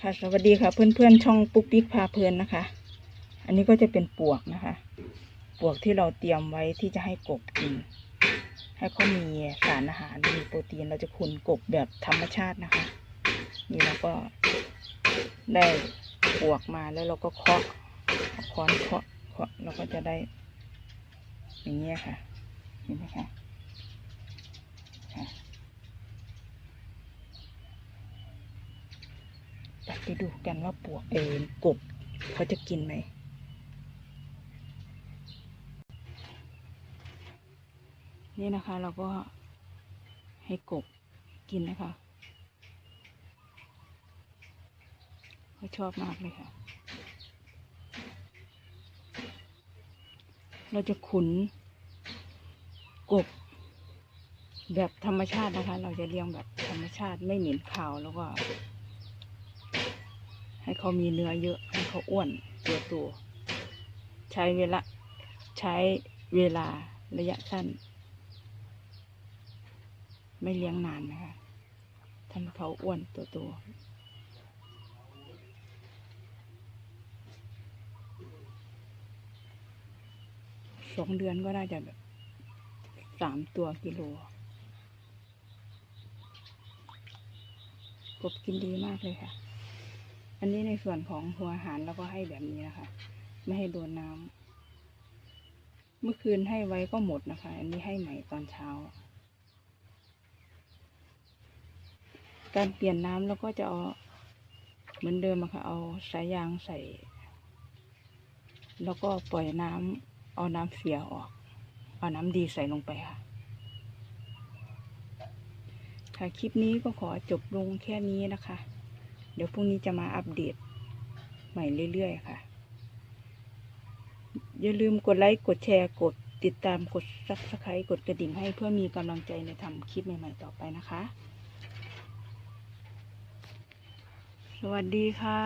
ค่ะสวัสดีค่ะเพื่อนๆช่องปุ๊กปิ๊กพาเพลินนะคะ อันนี้ก็จะเป็นปวกนะคะ ปวกที่เราเตรียมไว้ที่จะให้กบกิน ให้เขามีสารอาหารมีโปรตีนเราจะขุนกบแบบธรรมชาตินะคะ นี่เราก็ได้ปวกมาแล้วเราก็เคาะค้อนเคาะเคาะเราก็จะได้อย่างเงี้ยค่ะเห็นไหมคะ ไปดูกันว่าปวกเอ็นกบเขาจะกินไหมนี่นะคะ เราก็ให้กบกินนะคะเขาชอบมากเลยค่ะ เราจะขุนกบแบบธรรมชาตินะคะ เราจะเลี้ยงแบบธรรมชาติไม่เหม็นขาวแล้วก็ ให้เขามีเนื้อเยอะ ให้เขาอ้วนตัวตัว ใช้เวลาใช้เวลาระยะสั้น ไม่เลี้ยงนานนะคะทำให้เขาอ้วนตัวตัวสองเดือนก็น่าจะแบบสามตัวกิโลกบกินดีมากเลยค่ะ อันนี้ในส่วนของหัวอาหารเราก็ให้แบบนี้นะคะ ไม่ให้โดนน้ำเมื่อคืนให้ไว้ก็หมดนะคะ อันนี้ให้ใหม่ตอนเช้า การเปลี่ยนน้ำเราก็จะเอาเหมือนเดิมอะค่ะ เอาสายยางใส่ แล้วก็ปล่อยน้ำเอาน้ำเสียออก เอาน้ำดีใส่ลงไปค่ะค่ะ คลิปนี้ก็ขอจบลงแค่นี้นะคะ เดี๋ยวพรุ่งนี้จะมาอัปเดตใหม่เรื่อยๆค่ะ อย่าลืมกดไลค์กดแชร์กดติดตามกดซับสไครต์กดกระดิ่งให้เพื่อมีกำลังใจในทำคลิปใหม่ๆต่อไปนะคะ สวัสดีค่ะ